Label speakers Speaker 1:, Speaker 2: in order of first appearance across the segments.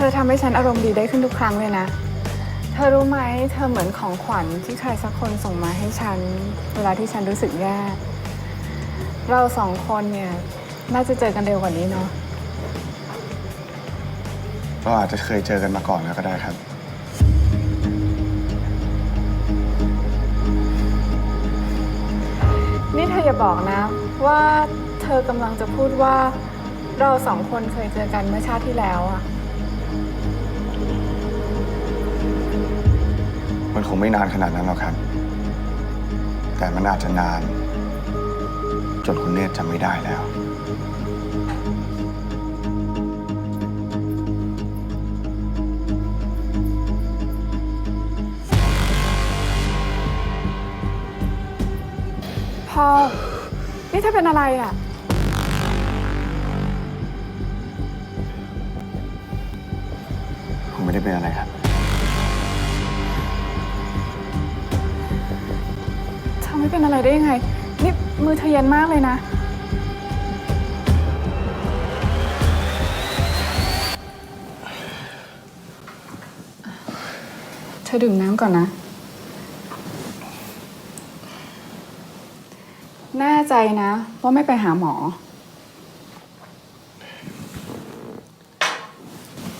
Speaker 1: ธอทำให้ฉันอารมณ์ดีได้ขึ้นทุกครั้งเลยนะ เธอรู้ไหม เธอเหมือนของขวัญที่ใครสักคนส่งมาให้ฉัน เวลาที่ฉันรู้สึกแย่ เราสองคนเนี่ย น่าจะเจอกันเร็วกว่านี้เนาะ
Speaker 2: ก็อาจจะเคยเจอกันมาก่อนแล้วก็ได้ครับ
Speaker 1: นี่เธออย่าบอกนะ ว่าเธอกำลังจะพูดว่า เราสองคนเคยเจอกันเมื่อชาติที่แล้วอะ
Speaker 2: มันคงไม่นานขนาดนั้นหรอกครับ แต่มันอาจจะนาน จนคุณเนตรจำไม่ได้แล้ว
Speaker 1: พอลนี่เธอเป็นอะไรอะ
Speaker 2: ผมไม่ได้เป็นอะไรครับ
Speaker 1: เธอไม่เป็นอะไรได้ยังไง นี่มือเธอเย็นมากเลยนะ เธอดื่มน้ำก่อนนะ แน่ใจนะ ว่าไม่ไปหาหมอ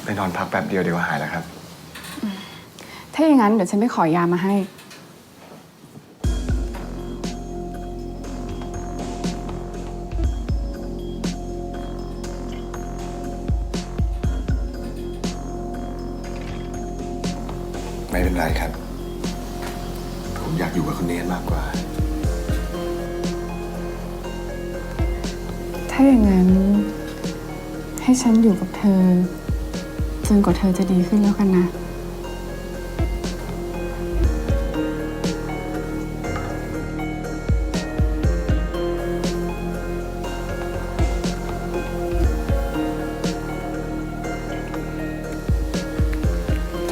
Speaker 2: ไปนอนพักแป๊บเดียวเดี๋ยวก็หายแล้วครับ
Speaker 1: ถ้าอย่างนั้นเดี๋ยวฉันไปขอยามาให้
Speaker 2: ไม่เป็นไรครับ ผมอยากอยู่กับคุณเนตรมากกว่า
Speaker 1: ถ้าอย่างนั้น ให้ฉันอยู่กับเธอ จนกว่าเธอจะดีขึ้นแล้วกันนะ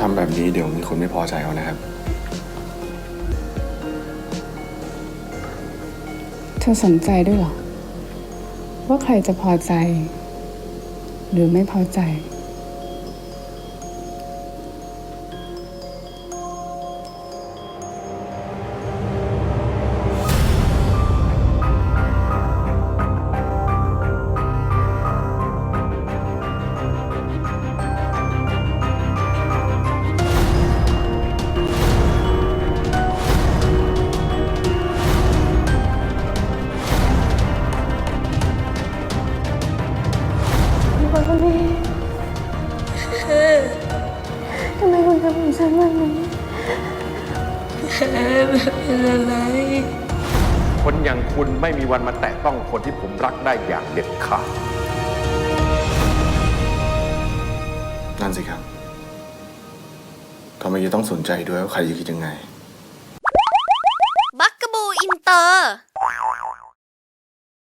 Speaker 1: ำ
Speaker 2: แบบนี้เดี๋ยวมีคนไม่พอใจเอานะครับ
Speaker 1: เธอสนใจด้วยเหรอ ว่าใครจะพอใจ หรือไม่พอใจ
Speaker 3: ฉันวันนี้แอนเป็นอะไร
Speaker 4: คนอย่างคุณไม่มีวันมาแตะต้องคนที่ผมรักได้อย่างเด็ดขาด
Speaker 2: นั่นสิครับทำไมจะต้องสนใจด้วยว่าใครจะคิดยังไง
Speaker 5: บักกะบูอินเตอร์